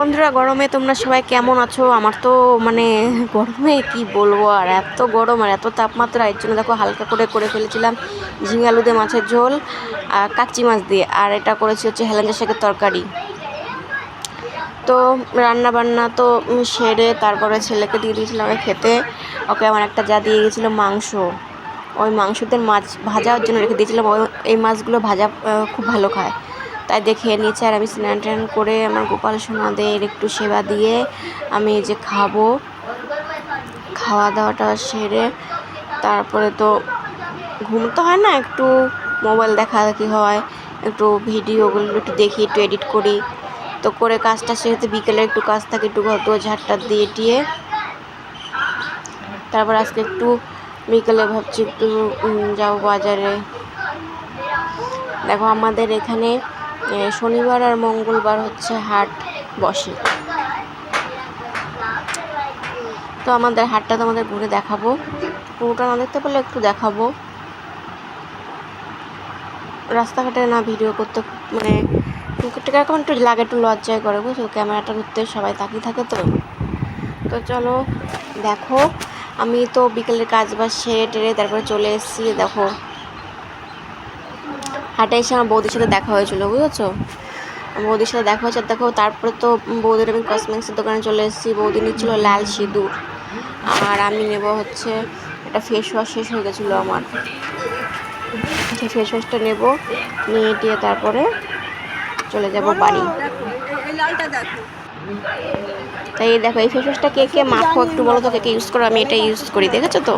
বন্ধুরা, গরমে তোমরা সবাই কেমন আছো? আমার তো মানে গরমে কি বলব আর এত গরম আর এত তাপমাত্রা। এর জন্য দেখো হালকা করে করে ফেলেছিলাম ঝিঙালুদে মাছের ঝোল আর কাচ্চি মাছ দিয়ে। আর এটা করেছি হচ্ছে হেলেঞ্জা শাকের তরকারি। তো রান্না বান্না তো সেরে তারপরে ছেলেকে দিয়ে দিয়েছিলাম খেতে। ওকে আমার একটা যা দিয়ে গেছিল মাংস। ওই মাংসদের মাছ ভাজার জন্য রেখে দিয়েছিলাম। ওই, এই মাছগুলো ভাজা খুব ভালো খায়। তাই দেখে নিয়েছে আর আমি স্নান টান করে আমার গোপাল সোনাদের একটু সেবা দিয়ে আমি যে খাব। খাওয়া দাওয়াটা সেরে তারপরে তো ঘুম তো হয় না, একটু মোবাইল দেখা দেখি হয়, একটু ভিডিওগুলো একটু দেখি, একটু এডিট করি। তো করে কাজটা সেরেতে বিকেলে একটু কাজ থাকে, একটু ঘর দুয়ার ঝাড়টা দিয়ে টিয়ে। তারপর আজকে একটু বিকেলে ভাবছি একটু যাব বাজারে। দেখো আমাদের এখানে শনিবার আর মঙ্গলবার হচ্ছে হাট বসে। তো আমাদের হাটটা তোমাদের ঘুরে দেখাবো। পুরোটা না দেখতে পারলে একটু দেখাবো। রাস্তাঘাটে না ভিডিও করতে মানে কেমন একটু লাগে, একটু লজ্জায় করে, বুঝছ? ক্যামেরাটা ধরতে সবাই তাকিয়ে থাকে তো। তো চলো, দেখো। আমি তো বিকেলের কাজ বাজ সেরে টেরে তারপরে চলে এসেছি, দেখো। হাটে এসে আমার বৌদির সাথে দেখা হয়েছিল বুঝেছ? বৌদির সাথে দেখা হয়েছে দেখো তারপরে তো বৌদির আমি কসমেটিক্সের দোকানে চলে এসেছি বৌদি নিচ্ছিল লাল সিঁদুর। আর আমি নেব হচ্ছে একটা ফেস ওয়াশ শেষ হয়ে গেছিল আমার। সেই ফেস ওয়াশটা নেব নিয়ে টিয়ে তারপরে চলে যাব বাড়ি। তাই দেখো এই ফেস ওয়াশটা কে কে মাখো একটু বলো তো কে কে ইউজ করো আমি এটা ইউজ করি দেখেছ তো?